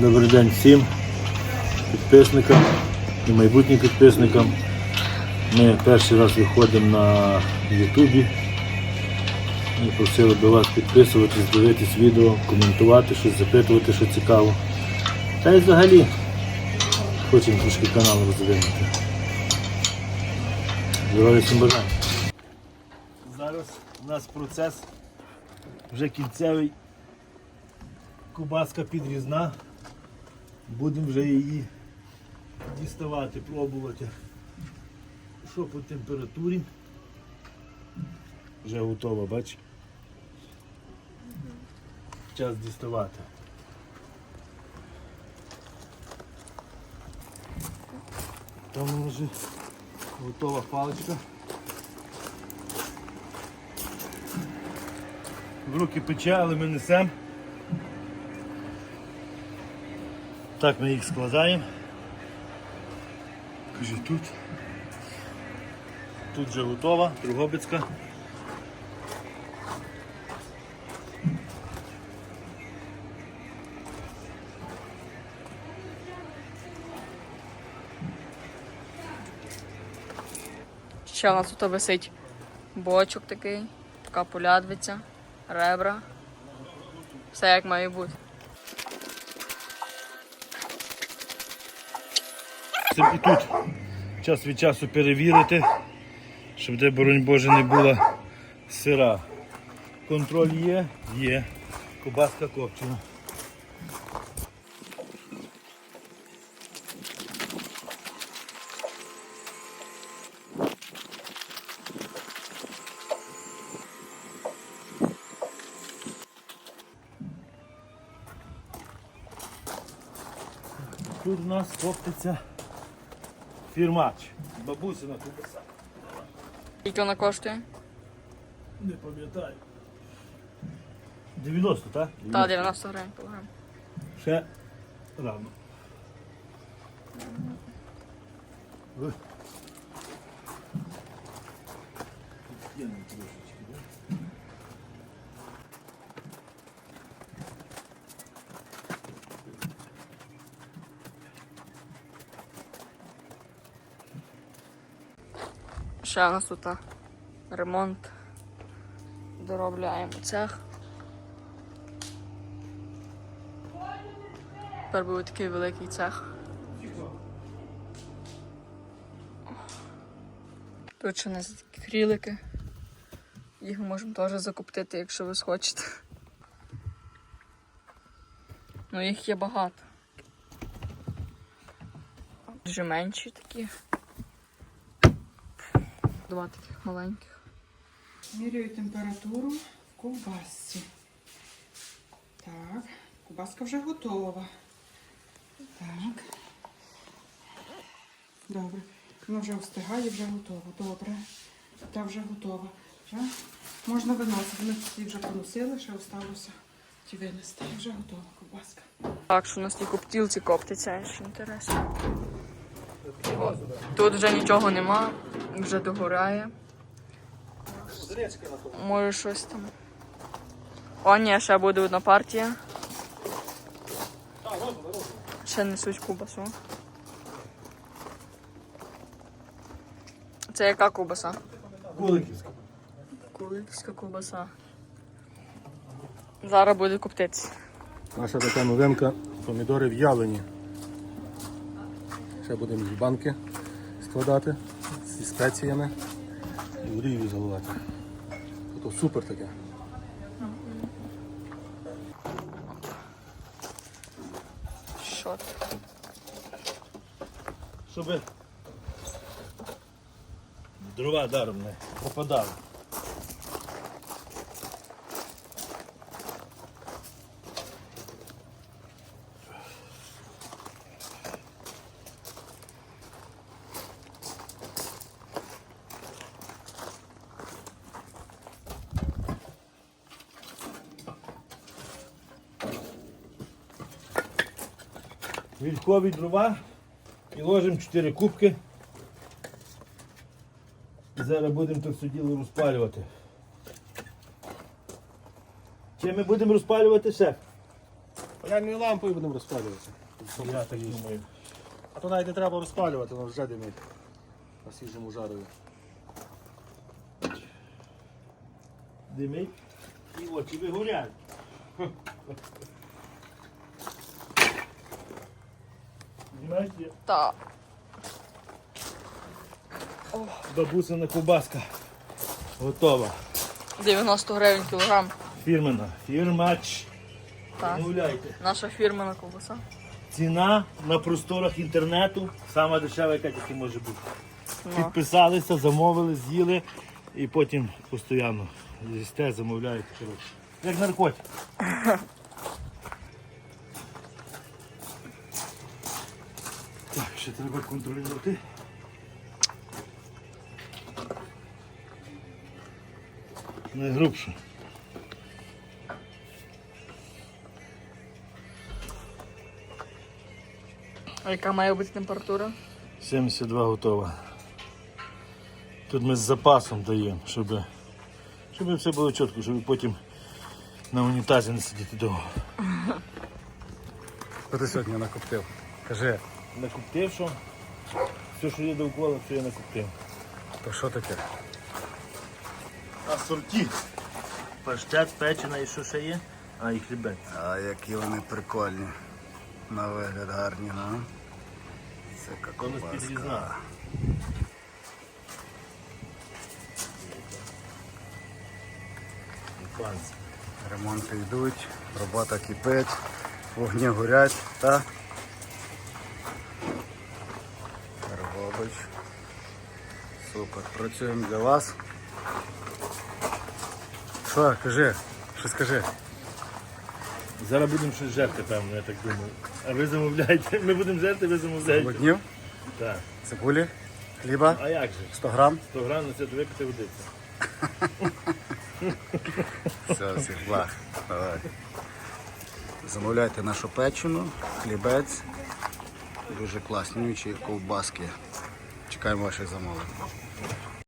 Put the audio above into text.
Добрий день всім підписникам і майбутнім підписникам. Ми перший раз виходимо на Ютубі. Ми просили би вас підписуватись, дивитись відео, коментувати, щось запитувати, що цікаво. Та й взагалі хочемо трошки канал розвинути. Здоров'я всім бажань. Зараз у нас процес вже кінцевий. Кубаска підрізна. Будемо вже її діставати, пробувати. Що по температурі? Вже готова, бач? Час діставати. Там вже готова паличка. В руки пече, але ми несемо. Так ми їх складаємо. Кажи тут. Тут вже готова, Другобицька. Ще у нас тут висить бочок такий, така полядвиця, ребра. Все як має бути. Це і тут час від часу перевірити, щоб де, боронь Боже, не була сира. Контроль є? Є. Кобаска копчена. Тут у нас коптиться фірмач. Бабусина кубаса. Скільки вона коштує? Не пам'ятаю. 90, так? Та 90 гривень кілограм. Ще рано. Ще у нас тут ремонт. Доробляємо цех. Тепер буде такий великий цех. Тут ще у нас такі крілики. Їх ми можемо теж закоптити, якщо ви схочете. Ну їх є багато. Дуже менші такі. Два таких маленьких. Міряю температуру в ковбасці. Так, ковбаска вже готова. Так. Добре. Вона вже встигає, вже готова. Добре. Та вже готова. Вже можна виносити. Ми ці вже поносили, ще залишилося ті винести. Вже готова ковбаска. Так, що у нас ті коптілці коптяться, що інтересно. Тут вже нічого нема, вже догорає. Може щось там. О, ні, ще буде одна партія. Ще несуть кубасу. Це яка кубаса? Куликівська. Куликівська кубаса. Зараз буде коптитися. Наша така новинка помідори в'ялені. Ще будемо в банки складати зі спеціями і олією заливати. Тобто супер таке. Що це? Щоб дрова даром не попадали. Вільхові дрова і ложимо 4 кубки. І зараз будемо то все діло розпалювати. Чим ми будемо розпалювати шеф? Реальною лампою будемо розпалюватися. Я так думаю. А то навіть не треба розпалювати, воно вже димить. На свіжому жарові. Димить і очі вигоряють. Знаєте, Так. бабусина ковбаска готова. 90 гривень кілограм. Фірмена. Фірмач. Так. Замовляйте. Наша фірмена ковбаса. Ціна на просторах інтернету сама дешева, яка тільки може бути. Ну. Підписалися, замовили, з'їли і потім постійно їсте, замовляєте. коротше. Як наркотик. ще треба контролювати. Найгрубше. А яка має бути температура? 72 готова. Тут ми з запасом даємо, щоб, щоб все було чітко, щоб потім на унітазі не сидіти довго. Що ти сьогодні накоптив? Кажи, Накуптив, що все, що є довкола, все я накуптив. то що таке? Асорті. Паштет, печена і що ще є? А, і хлібець. А які вони прикольні. На вигляд гарні, ну. Це. Панці. Ремонти йдуть, робота кипить, вогні горять, та? Супер. Працюємо для вас. Що, кажи, що скажи? Зараз будемо щось жерти, певно, я так думаю. А ви замовляєте? Ми будемо жерти, ви замовляєте. Голоднів, Так. цибулі, хліба, А як же? 100 грам. 100 грам на це випити водиться. Все, всіх благ. Давай. Замовляйте нашу печену, хлібець, дуже класнючі ковбаски. Чекаємо ваших замовлень.